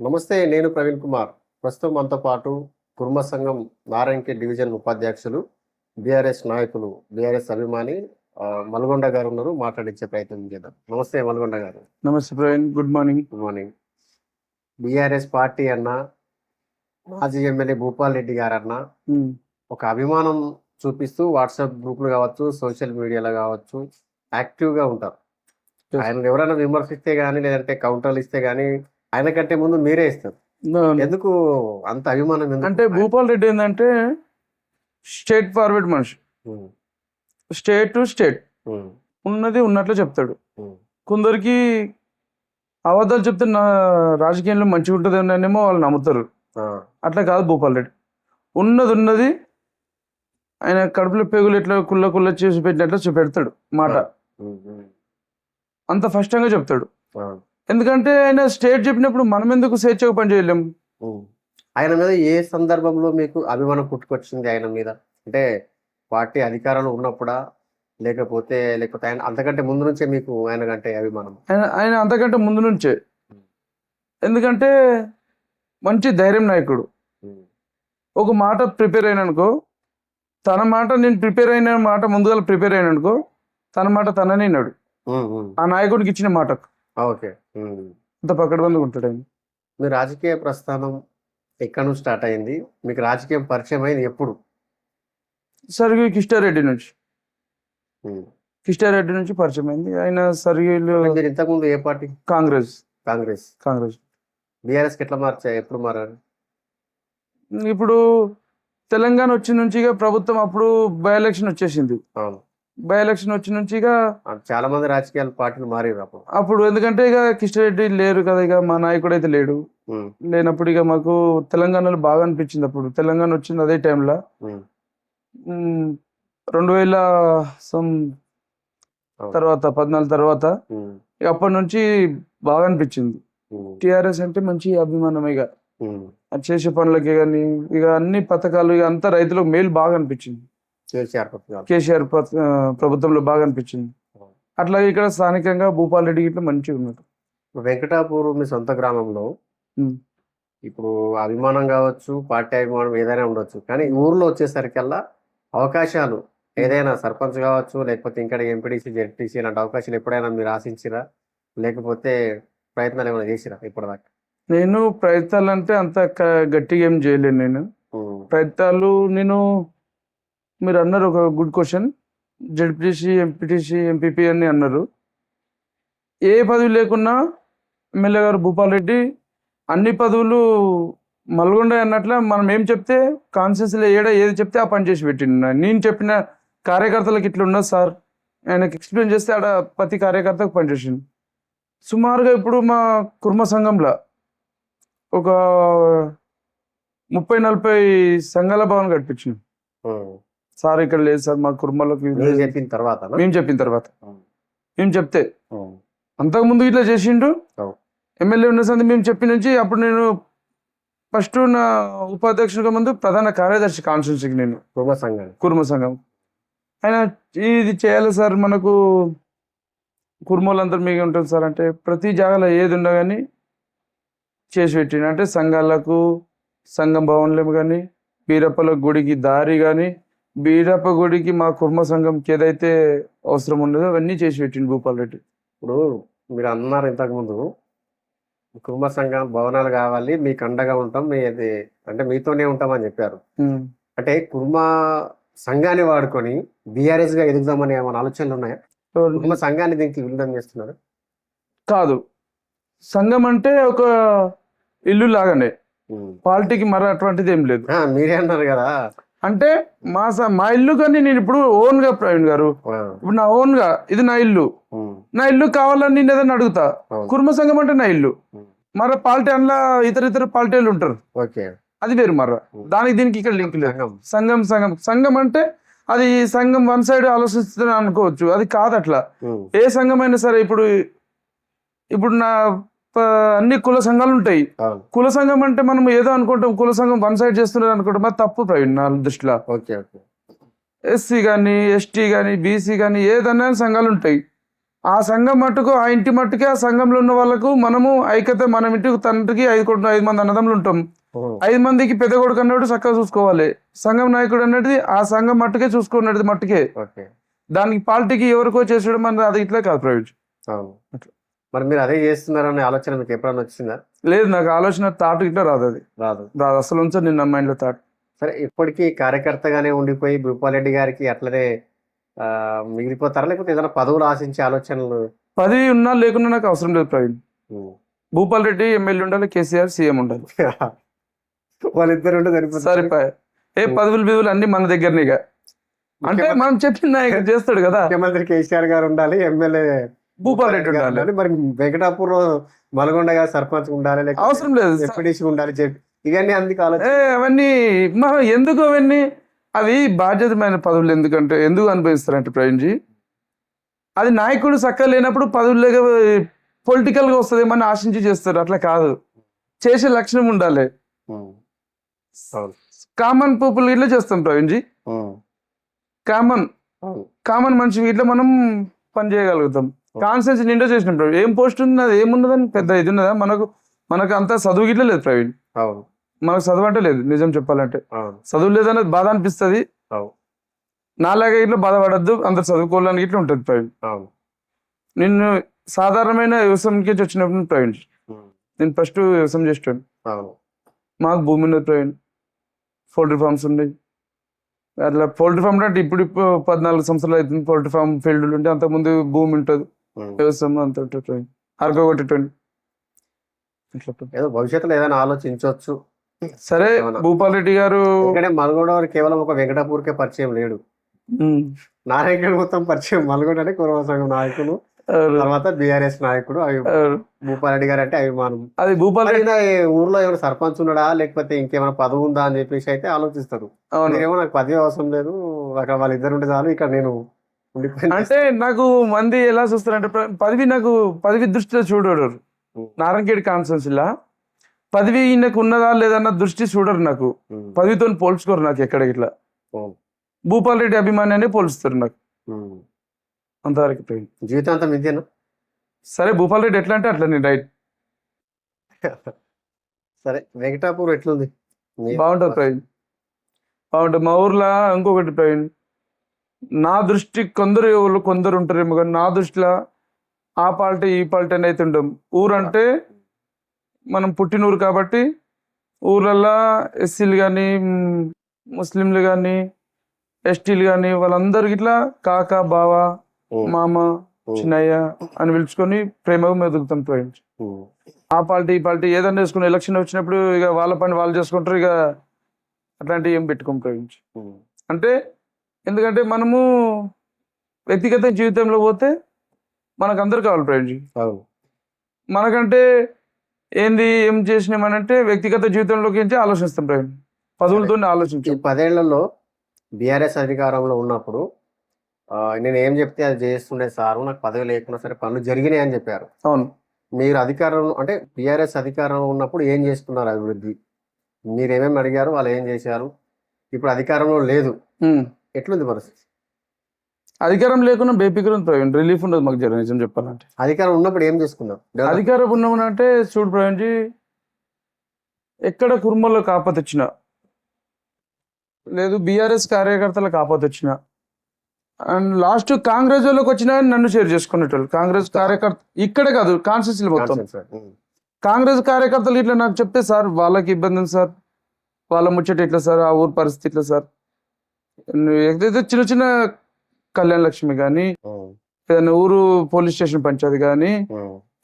నమస్తే నేను ప్రవీణ్ కుమార్. ప్రస్తుతం మనతో పాటు కుర్మ సంఘం నారాయణకి డివిజన్ ఉపాధ్యక్షులు బీఆర్ఎస్ నాయకులు బీఆర్ఎస్ అభిమాని మల్గొండ గారు ఉన్నారు మాట్లాడించే ప్రయత్నం చేద్దాం. నమస్తే మల్గొండ గారు. నమస్తే Praveen good morning. Good morning. BRS party అన్న మాజీ ఎమ్మెల్యే భూపాల్ రెడ్డి గారు అన్న ఒక అభిమానం చూపిస్తూ వాట్సాప్ గ్రూపులు కావచ్చు సోషల్ మీడియాలో కావచ్చు యాక్టివ్గా ఉంటారు. ఆయన ఎవరైనా విమర్శిస్తే గానీ లేదంటే కౌంటర్లు ఇస్తే గానీ ఆయన కంటే ముందు మీరే ఇస్తారు. ఎందుకు అంత అభిమానం? అంటే భూపాల్ రెడ్డి ఏంటంటే స్టేట్ ఫార్వర్డ్ మనిషి. Um, state to state. Um, ఉన్నది ఉన్నట్లు చెప్తాడు. ఉమ్, కొందరికి అబద్ధాలు చెప్తే నా రాజకీయంలో మంచిగా ఉంటుంది అనేమో వాళ్ళు నమ్ముతారు. అట్లా కాదు భూపాల్ రెడ్డి. ఉన్నది ఉన్నది ఆయన కడుపులో పెగులు ఎట్లా కుల్ల కుల్ల చేసి పెట్టినట్లు చూపెడతాడు మాట. అంత స్పష్టంగా చెప్తాడు. ఎందుకంటే ఆయన స్టేట్ చెప్పినప్పుడు మనం ఎందుకు స్వేచ్ఛగా పని చేయలేం? ఉమ్. ఆయన మీద ఏ సందర్భంలో మీకు అభిమానం పుట్టుకొచ్చింది ఆయన మీద? అంటే పార్టీ అధికారంలో ఉన్నప్పుడా? లేకపోతే లేకపోతే ఆయన అంతకంటే ముందు నుంచే మీకు ఆయన కంటే అభిమానం? ఆయన ఆయన అంతకంటే ముందు నుంచే. ఎందుకంటే మంచి ధైర్యం నాయకుడు. ఒక మాట ప్రిపేర్ అయిననుకో తన మాట నేను ప్రిపేర్ అయిన మాట ముందుగా ప్రిపేర్ అయిననుకో తన మాట తననే ఉమ్. ఆ నాయకుడికి ఇచ్చిన మాటకు. ఓకే. అంత పక్కడబందిగా ఉంటాడు మీ రాజకీయ ప్రస్థానం ఎక్కడ నుంచి స్టార్ట్ అయింది? మీకు రాజకీయం పరిచయం అయింది ఎప్పుడు? సరిగి కిష్టారెడ్డి నుంచి. కిష్టారెడ్డి నుంచి పరిచయం అయింది. ఆయన సరిగిలో ఇంతకుముందు ఏ పార్టీ? కాంగ్రెస్. కాంగ్రెస్. కాంగ్రెస్. బీఆర్ఎస్ ఎట్లా మార్చా ఎప్పుడు మారారు? ఇప్పుడు తెలంగాణ వచ్చిన నుంచి ప్రభుత్వం అప్పుడు బై ఎలక్షన్ వచ్చేసింది. అవును. బై ఎలక్షన్ వచ్చిన నుంచి ఇక చాలా మంది రాజకీయాల పార్టీలు మారారు అప్పుడు. అప్పుడు ఎందుకంటే ఇక కిష్టారెడ్డి లేరు కదా ఇక మా నాయకుడు అయితే లేడు. లేనప్పుడు ఇక మాకు తెలంగాణలో బాగా అనిపించింది అప్పుడు. తెలంగాణ వచ్చింది అదే టైంలో రెండు వేల సమ్ అవును. తర్వాత పద్నాలుగు తర్వాత ఇక అప్పటి నుంచి బాగా అనిపించింది. టిఆర్ఎస్ అంటే మంచి అభిమానం ఇక. చేసే పనులకి కానీ ఇక అన్ని పథకాలు ఇక అంతా రైతులకు మేలు బాగా అనిపించింది. కేసీఆర్ ప్రభుత్వంలో బాగా అనిపించింది. అట్లాగే ఇక్కడ స్థానికంగా భూపాల్ రెడ్డి ఇట్లా మంచిగా ఉన్నారు. వెంకటాపూర్ మీ సొంత గ్రామంలో. ఇప్పుడు అభిమానం కావచ్చు పార్టీ అభిమానం ఏదైనా ఉండొచ్చు. కానీ ఊర్లో వచ్చేసరికల్లా అవకాశాలు ఏదైనా సర్పంచ్ కావచ్చు లేకపోతే ఇంకా ఎంపీటీసీ జెడ్పీసీ ఇలాంటి అవకాశాలు ఎప్పుడైనా మీరు ఆశించిరా? లేకపోతే ప్రయత్నాలు ఏమైనా చేసిరా ఇప్పటిదాకా? నేను ప్రయత్నాలు అంటే అంత గట్టిగా ఏం చేయలేను నేను. ప్రయత్నాలు నేను మీరు అన్నారు ఒక good question. ZPTC MPTC MPP అని అన్నారు. ఏ పదవి లేకున్నా ఎమ్మెల్యే గారు భూపాల్ రెడ్డి అన్ని పదవులు మల్గొండ అన్నట్ల మనం ఏం చెప్తే కాన్స్టిట్యూన్సీలో ఏడ ఏది చెప్తే ఆ పని చేసి పెట్టిండు. నేను చెప్పిన కార్యకర్తలకు ఇట్లా ఉన్నది సార్. ఆయనకు ఎక్స్ప్లెయిన్ చేస్తే ఆడ ప్రతి కార్యకర్తకు పనిచేసింది సుమారుగా ఇప్పుడు మా కుర్మ సంఘంలో ఒక ముప్పై నలభై సంఘాల భవన్ కట్టించింది సార్ ఇక్కడ లేదు సార్ మా లేదు. చెప్పిన తర్వాత మేము చెప్పిన తర్వాత. మేము చెప్తే? అంతకుముందు ఇట్లా చేసిండు. ఎమ్మెల్యే ఉన్న సంది మేము చెప్పిన నుంచి అప్పుడు నేను ఫస్ట్ నా ఉపాధ్యక్షుడిగా ముందు ప్రధాన కార్యదర్శి కాన్స్టిట్యూన్సీకి నేను. కుటుంబ సంఘాన్ని కుర్మ సంఘం. ఆయన ఇది చేయాలి సార్ మనకు కుర్మోళ్ళందరూ మీకు ఉంటుంది సార్ అంటే ప్రతి జాగాలో ఏది ఉన్నా కానీ చేసి పెట్టిండు. అంటే సంఘాలకు సంఘం భవన్లు కానీ బీరప్పల గుడికి దారి కానీ బీరప్ప గుడికి మా కుర్మ సంఘంకి ఏదైతే అవసరం ఉండదో అవన్నీ చేసి పెట్టిండు భూపాల్ రెడ్డి. ఇప్పుడు మీరు అన్నారు ఇంతకుముందు కుటుంబ సంఘం భవనాలు కావాలి మీకు అండగా ఉంటాం మీ అది అంటే మీతోనే ఉంటామని చెప్పారు. ఉమ్. అంటే కుర్మ సంఘాన్ని వాడుకొని బీఆర్ఎస్గా ఎదుగుదామని ఏమైనా ఆలోచనలు ఉన్నాయా? కుటుంబ సంఘాన్ని దీనికి విలీనం చేస్తున్నారు. కాదు. సంఘం అంటే ఒక ఇల్లు లాగానే. ఉమ్. పార్టీకి మరి అటువంటిది ఏం లేదు. మీరే అన్నారు కదా. అంటే మా స- మా ఇల్లు కానీ నేను ఇప్పుడు ఓన్గా ప్రవీణ్ గారు. ఇప్పుడు నా ఓన్గా ఇది నా ఇల్లు. నా ఇల్లు కావాలని నేను ఏదైనా అడుగుతా. కుర్మ సంఘం అంటే నా ఇల్లు. మరి పార్టీ అందులో ఇతర ఇతర పార్టీలు ఉంటారు. ఓకే. అది వేరు మర్ర దానికి దీనికి ఇక్కడ లింక్ లేదు. సంఘం. సంఘం సంఘం. అంటే అది సంఘం వన్ సైడ్ ఆలోచిస్తుంది అనుకోవచ్చు. అది కాదు అట్లా ఏ సంఘం అయినా సరే ఇప్పుడు ఇప్పుడు నా అన్ని కుల సంఘాలు ఉంటాయి. కుల సంఘం అంటే మనం ఏదో అనుకుంటాం కుల సంఘం వన్ సైడ్ చేస్తున్నారు అనుకుంటాం అది తప్పు ప్రవీణ్ నా దృష్టిలో. ఎస్సీ కానీ ఎస్టీ కానీ బీసీ కానీ ఏదన్నా సంఘాలు ఉంటాయి. ఆ సంఘం మట్టుకు ఆ ఇంటి మట్టుకే ఆ సంఘంలో ఉన్న వాళ్ళకు మనము ఐక్యత మనం ఇంటికి తండ్రికి ఐదు కొడుకు ఐదు మంది అన్నదమ్ములు ఉంటాం. ఐదు మందికి పెద్ద కొడుకు అన్నట్టు చక్కగా చూసుకోవాలి. సంఘం నాయకుడు అన్నది ఆ సంఘం మట్టుకే చూసుకున్నది మట్టుకే. దానికి పార్టీకి ఎవరికో చేసడం అనేది అది ఇట్లా కాదు ప్రయోజనం అట్లా. మరి మీరు అదే చేస్తున్నారనే ఆలోచన మీకు ఎప్పుడైనా వచ్చిందా? లేదు నాకు ఆలోచన తాటు ఇట్లా రాదు అది. రాదు. రాదు. అసలు ఉంచదు నిన్న మైండ్లో తాటు సరే ఇప్పటికీ కార్యకర్తగానే ఉండిపోయి భూపాలరెడ్డి గారికి అట్లనే మిగిలిపోతారా? లేకపోతే ఏదైనా పదవులు ఆశించే ఆలోచనలు? పదవి ఉన్నా లేకున్నా నాకు అవసరం లేదు ప్రవీణ్. భూపాల్ రెడ్డి ఎమ్మెల్యే ఉండాలి కేసీఆర్ సీఎం ఉండాలి. వాళ్ళిద్దరు ఉంటే సరిపోతుంది. సరిపోయి. ఏ పదవులు బిదువులు అన్ని మన దగ్గరనే అంటే మనం చెప్పిన నాయకుడు చేస్తాడు కదా. ముఖ్యమంత్రి కేసీఆర్ గారు ఉండాలి ఎమ్మెల్యే భూపాల్ రెడ్డి ఉండాలి. మరి వెంకటాపూర్ మలగొండ గారు సర్పంచ్ ఉండాలి అవసరం లేదు ఉండాలి చెప్పి ఇవన్నీ అందుకు అవన్నీ మనం ఎందుకు అవన్నీ? అవి బాధ్యతమైన పదవులు ఎందుకంటే ఎందుకు అనుభవిస్తారంటే ప్రవీణ్జీ అది నాయకుడు చక్కగా లేనప్పుడు పదవులు లేక పొలిటికల్గా వస్తుందేమని ఆశించి చేస్తారు. అట్లా కాదు. చేసే లక్షణం ఉండాలి. కామన్ పీపుల్ ఇట్లా చేస్తాం ప్రవీణ్జీ. కామన్. కామన్ మనిషి ఇట్లా మనం పని చేయగలుగుతాం. కాన్సెన్స్ నిండా చేసినాం ప్రవీణ్. ఏం పోస్ట్ ఉంది అది ఏమున్నదని పెద్ద ఇది ఉన్నదా? మనకు మనకు అంత చదువు గిట్ల లేదు ప్రవీణ్. అవును. మనకు చదువు అంటే లేదు నిజం చెప్పాలంటే. చదువు లేదనేది బాధ అనిపిస్తుంది. నాలాగా ఇట్లా బాధపడద్దు అందరు చదువుకోవాలని ఇట్లా ఉంటుంది ప్రవీణ్. అవును. నిన్ను సాధారణమైన వ్యవసాయంకి వచ్చినప్పుడు ప్రవీణ్. నేను ఫస్ట్ వ్యవసాయం అవును. మాకు భూమి ఉన్నది ప్రవీణ్. పౌల్ట్రీ ఫార్మ్స్ ఉన్నాయి అట్లా పౌల్ట్రీ ఫార్మ్ అంటే ఇప్పుడు ఇప్పుడు పద్నాలుగు సంవత్సరాలు అవుతుంది. పౌల్ట్రీ ఫార్మ్ ఫీల్డ్ ఉంటే అంతకుముందు భూమి ఉంటుంది. అంత ఉంటుంది. ఏదో భవిష్యత్తులో ఏదైనా ఆలోచించవచ్చు. సరే? భూపాల్ రెడ్డి గారు ఎందుకంటే మలగొండ వారు కేవలం ఒక వెంకటాపూర్కే పరిచయం లేడు. ఉమ్, నారాయణ మొత్తం పరిచయం. మలగొండ అంటే కురవ సంఘం నాయకులు ఎవరు- తర్వాత బీఆర్ఎస్ నాయకుడు అవి ఎవరు? భూపారెడ్డి గారు అంటే అభిమానం. అది భూపాల్ రెడ్డి ఊర్లో ఏమైనా సర్పంచ్ ఉన్నాడా లేకపోతే ఇంకేమైనా పదవి ఉందా అని చెప్పేసి అయితే ఆలోచిస్తారు. మీరేమో నాకు పదవి అవసరం లేదు అక్కడ వాళ్ళిద్దరు ఉంటే చాలు ఇక్కడ నేను అంటే నాకు మంది ఎలా చూస్తారంటే పదవి నాకు పదవి దృష్టిలో చూడరు. కాన్ఫరెన్స్ ఇలా పదవి ఈయనకు ఉన్నదా లేదన్న దృష్టి చూడరు నాకు. పదవితో పోల్చుకోరు నాకు ఎక్కడ ఇట్లా. భూపాల్ రెడ్డి అభిమానాన్ని పోలుస్తారు నాకు. అంతవరకు. జీవితాంతం ఇదేనా? సరే భూపాల్ రెడ్డి ఎట్లా అంటే అట్లా నేను రైట్. సరే వెంకటాపూర్ ఎట్లుంది? బాగుంటుంది ప్రవీణ్ బాగుంటుంది. మా ఊర్లో ఇంకొకటి ప్రవీణ్ నా దృష్టి కొందరు ఎవరు కొందరు ఉంటారేమో కానీ నా దృష్టిలో ఆ పార్టీ ఈ పార్టీ అని అయితే ఉండం. ఊరంటే మనం పుట్టిన ఊరు కాబట్టి ఊర్లల్లో ఎస్సీలు కానీ ముస్లింలు కానీ ఎస్టీలు కానీ వాళ్ళందరికి ఇట్లా కాక బావ మామ చిన్నయ్య అని పిలుచుకొని ప్రేమగా మెదుగుతాం ఉమ్, ఆ పార్టీ ఈ పార్టీ ఏదైనా వేసుకుని ఎలక్షన్ వచ్చినప్పుడు ఇక వాళ్ళ పని వాళ్ళు చేసుకుంటారు ఇక అట్లాంటివి ఏం పెట్టుకోం ఉమ్, అంటే ఎందుకంటే మనము వ్యక్తిగత జీవితంలో పోతే మనకు అందరు కావాలి అవును. మనకంటే ఏంది ఏం చేసినామనంటే వ్యక్తిగత జీవితంలోకి ఆలోచిస్తాం ప్రవీణ్ పదవులతో ఆలోచించాం. పదేళ్ళలో బీఆర్ఎస్ అధికారంలో ఉన్నప్పుడు నేను ఏం చెప్తే అది చేస్తుండే సారు నాకు పదవి లేకున్నా సరే పనులు జరిగినాయి అని చెప్పారు. అవును. మీరు అధికారం అంటే బీఆర్ఎస్ అధికారంలో ఉన్నప్పుడు ఏం చేస్తున్నారు అభివృద్ధి? మీరు ఏమేమి అడిగారు వాళ్ళు ఏం చేశారు? ఇప్పుడు అధికారంలో లేదు. ఎట్లుంది పరిస్థితి? అధికారం లేకుండా బేపికర్ ప్రవీణ్. రిలీఫ్ ఉండదు మాకు జర నిజం చెప్పాలంటే. అధికారం ఉన్నప్పుడు ఏం చేసుకున్నారు డెవలప్- అధికారం ఉన్నామనంటే చూడు ప్రవీణ్ ఎక్కడ కుర్మల్లో కాపత వచ్చినా లేదు బీఆర్ఎస్ కార్యకర్తలకు ఆపత వచ్చిన అండ్ లాస్ట్ కాంగ్రెస్ వాళ్ళకి వచ్చినా నన్ను షేర్ చేసుకునేటోళ్ళు. కాంగ్రెస్ కార్యకర్త ఇక్కడ కాదు కాన్స్టిట్యూన్సీ మొత్తం. కాంగ్రెస్ కార్యకర్తలు ఇట్లా నాకు చెప్తే సార్ వాళ్ళకి ఇబ్బంది ఉంది సార్. వాళ్ళ ముచ్చట ఇట్లా సార్? ఆ ఊరు పరిస్థితి ఇట్లా సార్? ఏదైతే చిన్న చిన్న కళ్యాణ లక్ష్మి కానీ ఏదైనా ఊరు పోలీస్ స్టేషన్ పంచాయతీ కానీ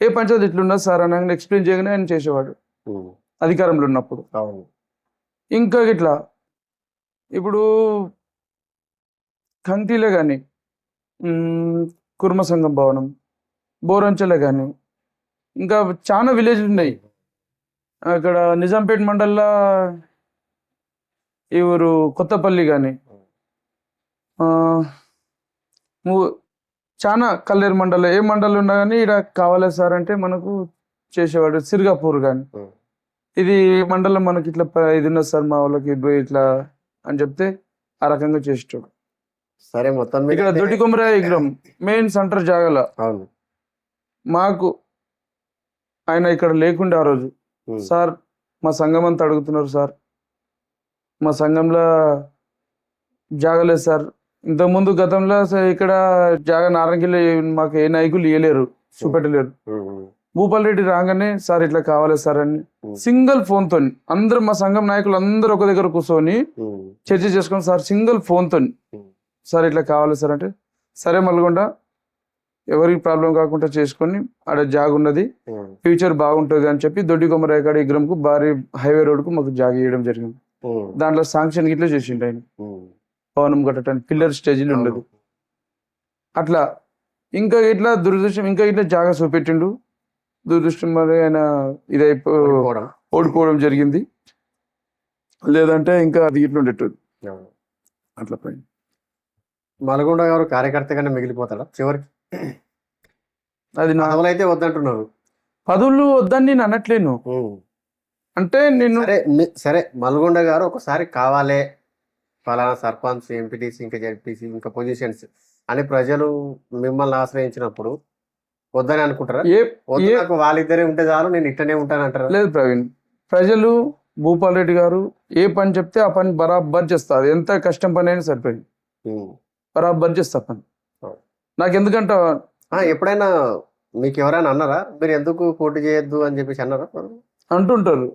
ఏ పంచాయతీ ఇట్లున్నా సార్ అని ఎక్స్ప్లెయిన్ చేయగానే ఆయన చేసేవాడు. అధికారంలో ఉన్నప్పుడు. ఇంకా ఇట్లా ఇప్పుడు కంకిలో కానీ కుర్మ సంఘం భవనం బోరంచెలో కానీ ఇంకా చాలా విలేజ్లు ఉన్నాయి. అక్కడ నిజాంపేట మండల్లో ఈ ఊరు కొత్తపల్లి కానీ చాలా కల్లేరు మండలం. ఏ మండలం ఉన్నా కానీ ఇక్కడ కావాలి సార్ అంటే మనకు చేసేవాడు సిరిగాపూర్ కానీ ఇది మండలం మనకి ఇట్లా ఇది ఉన్నది సార్ మా వాళ్ళకి ఇట్లా అని చెప్తే ఆ రకంగా చేసేటోడు. సరే మొత్తం ఇక్కడ దొడ్డి కొమరాయ విగ్రహం మెయిన్ సెంటర్ జాగల. మాకు ఆయన ఇక్కడ లేకుండే ఆ రోజు. సార్ మా సంఘం అంతా అడుగుతున్నారు సార్. మా సంఘంలో జాగలేదు సార్. ఇంతకుముందు గతంలో ఇక్కడ జాగ నారంగిలో మాకు ఏ నాయకులు ఇవ్వలేరు చూపెట్టలేరు. భూపాల్ రెడ్డి రాగానే సార్ ఇట్లా కావాలి సార్ అని సింగిల్ ఫోన్ తోని అందరు మా సంఘం నాయకులు అందరూ ఒక దగ్గర కూర్చొని చర్చ చేసుకొని సార్ సింగిల్ ఫోన్ తోని సార్ ఇట్లా కావాలి సార్ అంటే సరే మల్గొండ ఎవరికి ప్రాబ్లం కాకుండా చేసుకొని ఆడ జాగ ఉన్నది ఫ్యూచర్ బాగుంటుంది అని చెప్పి దొడ్డి కొమరాయ కాడ విగ్రహంకు భారీ హైవే రోడ్కు మాకు జాగ ఇవ్వడం జరిగింది. దాంట్లో శాంక్షన్ ఇట్లా చేసిండు ఆయన. భవనం కట్టడానికి పిల్లర్ స్టేజీలు ఉండదు. అట్లా ఇంకా ఇట్లా దురదృష్టం ఇంకా ఇట్లా జాగా చూపెట్టిండు. దురదృష్టం మరి ఆయన ఇదైపో ఓడిపోవడం. జరిగింది. లేదంటే ఇంకా అది ఇట్లా ఉండేటది. అట్లా పైన మలగొండ గారు కార్యకర్తగానే మిగిలిపోతాడా? చివరికి? అది నా పదవులు అయితే వద్దంటున్నారు. పదవులు వద్దని నేను అనట్లేను. అంటే నేను సరే సరే మల్గొండ గారు ఒకసారి కావాలే ఫలానా సర్పంచ్ ఎంపీటీసీ ఇంకా జెడ్పీసీ ఇంకా పొజిషన్స్ అని ప్రజలు మిమ్మల్ని ఆశ్రయించినప్పుడు వద్దని అనుకుంటారా? నాకు వాళ్ళిద్దరే ఉంటే చాలు నేను ఇట్టనే ఉంటాను అంటారా? లేదు ప్రవీణ్. ప్రజలు భూపాల్ రెడ్డి గారు ఏ పని చెప్తే ఆ పని బరాబర్ చేస్తారు. ఎంత కష్టం పని అయినా సరిపోయింది. బరాబర్ చేస్తా పని. నాకు ఎందుకంటే ఎప్పుడైనా మీకు ఎవరైనా అన్నారా? మీరు ఎందుకు పోటీ చేయొద్దు అని చెప్పేసి అన్నారా? అంటుంటారు.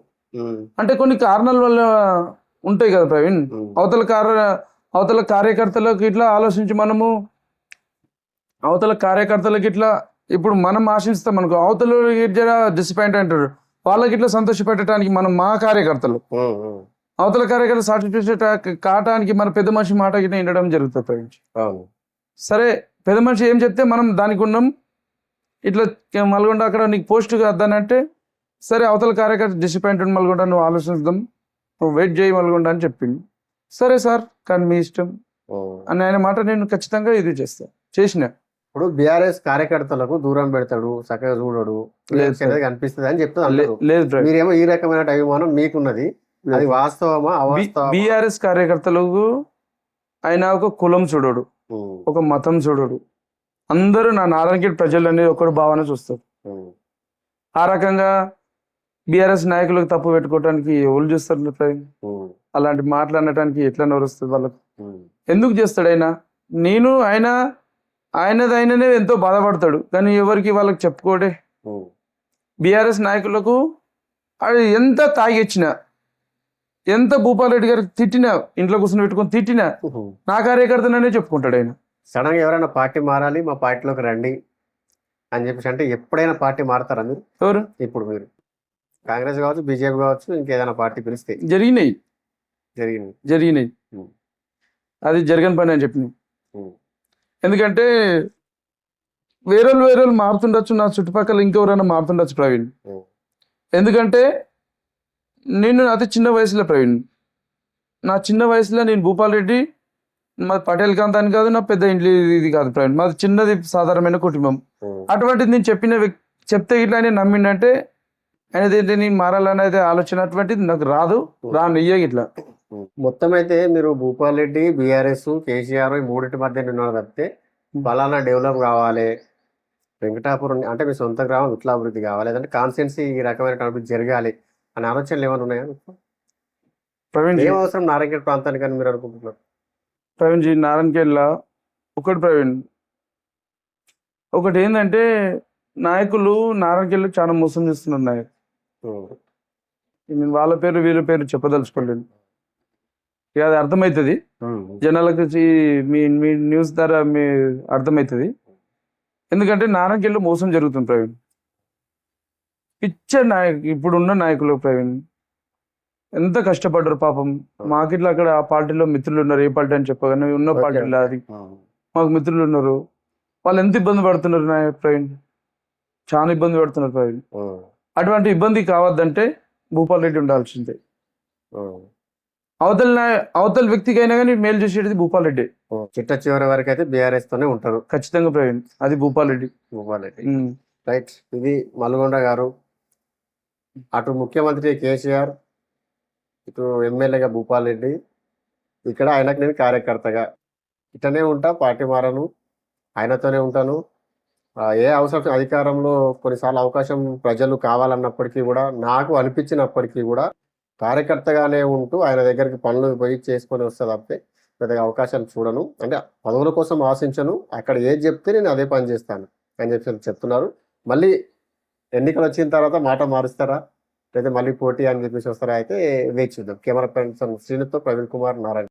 అంటే కొన్ని కారణాల వల్ల ఉంటాయి కదా ప్రవీణ్? అవతల కార్య అవతల కార్యకర్తలకు ఇట్లా ఆలోచించి మనము అవతల కార్యకర్తలకు ఇట్లా ఇప్పుడు మనం ఆశిస్తాం అనుకో అవతల డిసప్పాయింట్ అంటారు? వాళ్ళకి ఇట్లా సంతోషపెట్టడానికి మనం మా కార్యకర్తలు. అవతల కార్యకర్త సాటిస్ఫాక్షన్ కావటానికి మన పెద్ద మనిషి మాట గిట్ల వినడం జరుగుతుంది ప్రవీణ్ సరే పెద్ద మనిషి ఏం చెప్తే మనం దానికి ఉన్నాం. ఇట్లా మల్గొండ అక్కడ నీకు పోస్ట్ వద్దానంటే సరే అవతల కార్యకర్త డిసప్పాయింట్ మల్గొండ నువ్వు ఆలోచిద్దాం. నువ్వు వెయిట్ చేయి మల్గొండ అని చెప్పింది సరే సార్ కానీ మీ ఇష్టం. అని ఆయన మాట నేను ఖచ్చితంగా ఇది చేస్తా. చేసిన. ఇప్పుడు బీఆర్ఎస్ కార్యకర్తలకు దూరం పెడతాడు చక్కగా చూడడు. కనిపిస్తుంది అని అందరూ. లేదు. మీరేమో ఈ రకమైన అభిమానం మీకున్నది. అది వాస్తవమా బీఆర్ఎస్ కార్యకర్తలకు ఆయన ఒక కులం చూడడు. ఒక మతం చూడడు. అందరూ నా నారాయణగేట్ ప్రజలు అనేది ఒకరు భావన చూస్తారు. ఆ రకంగా బీఆర్ఎస్ నాయకులకు తప్పు పెట్టుకోవడానికి ఎవరు చూస్తారు అలాంటి మాట్లాడటానికి ఎట్లా నడుస్తుంది వాళ్ళకు? ఎందుకు చేస్తాడు ఆయన? నేను ఆయన ఆయనది ఆయననే ఎంతో బాధపడతాడు. కానీ ఎవరికి వాళ్ళకి చెప్పుకోడే? బీఆర్ఎస్ నాయకులకు అది ఎంత తాగిచ్చినా ఎంత భూపాల్ రెడ్డి గారికి తిట్టినా ఇంట్లో కూర్చొని పెట్టుకొని తిట్టినా. నా కార్యకర్తననే చెప్పుకుంటాడు ఆయన. సడన్గా ఎవరైనా పార్టీ మారాలి మా పార్టీలోకి రండి అని చెప్పేసి అంటే ఎప్పుడైనా పార్టీ మారతారా మీరు? ఎవరు? ఇప్పుడు మీరు. కాంగ్రెస్ కావచ్చు బీజేపీ కావచ్చు ఇంకేదైనా పార్టీ పిలిస్తే. జరిగినాయి. జరిగింది జరిగినాయి. అది జరగని పని అని చెప్పిన. ఉం. ఎందుకంటే వేరే వేరే మారుతుండొచ్చు నా చుట్టుపక్కల ఇంకెవరైనా మారుతుండొచ్చు ప్రవీణ్. ఎందుకంటే నేను అతి చిన్న వయసులో ప్రవీణ్. నా చిన్న వయసులో నేను భూపాల్ రెడ్డి మా పటేల్ కాంత్ అని కాదు నా పెద్ద ఇంట్లో ఇది కాదు ప్రవీణ్. మాది చిన్నది సాధారణమైన కుటుంబం. అటువంటిది నేను చెప్పిన చెప్తే ఇట్లా ఆయన నమ్మిండంటే ఆయన ఏంటి నేను మారాలనేది ఆలోచన అటువంటిది నాకు రాదు. రాను ఇయ్య ఇట్లా. మొత్తం అయితే మీరు భూపాల్ రెడ్డి బీఆర్ఎస్ కేసీఆర్ ఈ మూడింటి మధ్య ఉన్నారు తప్పితే ఫలానా డెవలప్ కావాలి. వెంకటాపురం అంటే మీ సొంత గ్రామం ఇట్లా అభివృద్ధి కావాలి. లేదంటే కాన్స్టిట్యున్సీ ఈ రకమైన అభివృద్ధి జరగాలి అనే ఆలోచనలు ఏమైనా ఉన్నాయా ప్రవీణ్ ఏం అవసరం నారాయణ ప్రాంతానికి అని మీరు అనుకుంటున్నారు? ప్రవీణ్ జీ నారాయణకేళ్ళ ఒకటి ప్రవీణ్. ఒకటి ఏంటంటే నాయకులు నారాయణకేళ్ళు చాలా మోసం చేస్తున్నారు నాయకులు. నేను వాళ్ళ పేరు వీళ్ళ పేరు చెప్పదలుచుకోలేను ఇక అది అర్థమవుతుంది. జనాలకు మీ మీ న్యూస్ ద్వారా మీ అర్థమవుతుంది ఎందుకంటే నారాయణకేళ్ళు మోసం జరుగుతుంది ప్రవీణ్. పిచ్చ నాయకు ఇప్పుడున్న నాయకులు ప్రవీణ్. ఎంత కష్టపడ్డారు పాపం. మాకిట్లా అక్కడ ఆ పార్టీలో మిత్రులు ఉన్నారు. ఏ పార్టీ అని చెప్పగానే ఉన్న. పార్టీలో అది. మాకు మిత్రులు ఉన్నారు. వాళ్ళు ఎంత ఇబ్బంది పడుతున్నారు నా ప్రవీణ్? చాలా ఇబ్బంది పడుతున్నారు ప్రవీణ్. అటువంటి ఇబ్బంది కావద్దంటే భూపాల్ రెడ్డి ఉండాల్సిందే. అవతల అవతల వ్యక్తికి అయినా కానీ మేలు చేసేది భూపాల్ రెడ్డి. చిట్ట చివరి వరకు అయితే బీఆర్ఎస్ తోనే ఉంటారు. ఖచ్చితంగా ప్రవీణ్ అది భూపాల్ రెడ్డి. భూపాల్ రెడ్డి. రైట్ ఇది మల్గొండ గారు. అటు ముఖ్యమంత్రి కేసీఆర్ ఇటు ఎమ్మెల్యేగా భూపాల్ రెడ్డి. ఇక్కడ ఆయనకు నేను కార్యకర్తగా. ఇట్లనే ఉంటా పార్టీ మారను. ఆయనతోనే ఉంటాను. ఏ అవసరం అధికారంలో కొన్నిసార్లు అవకాశం ప్రజలు కావాలన్నప్పటికీ కూడా నాకు అనిపించినప్పటికీ కూడా కార్యకర్తగానే ఉంటూ ఆయన దగ్గరికి పనులు పోయి చేసుకొని వస్తే తప్పితే పెద్దగా అవకాశాలు చూడను. అంటే పదవుల కోసం ఆశించను. అక్కడ ఏది చెప్తే నేను అదే పని చేస్తాను అని చెప్పి చెప్తున్నారు. మళ్ళీ ఎన్నికలు వచ్చిన తర్వాత మాట మారుస్తారా? లేదా మళ్ళీ పోటీ అని చెప్పేసి వస్తారా? అయితే వేచి చూద్దాం. కెమెరా పర్సన్ శ్రీనితో ప్రవీణ్ కుమార్ నారాయణ.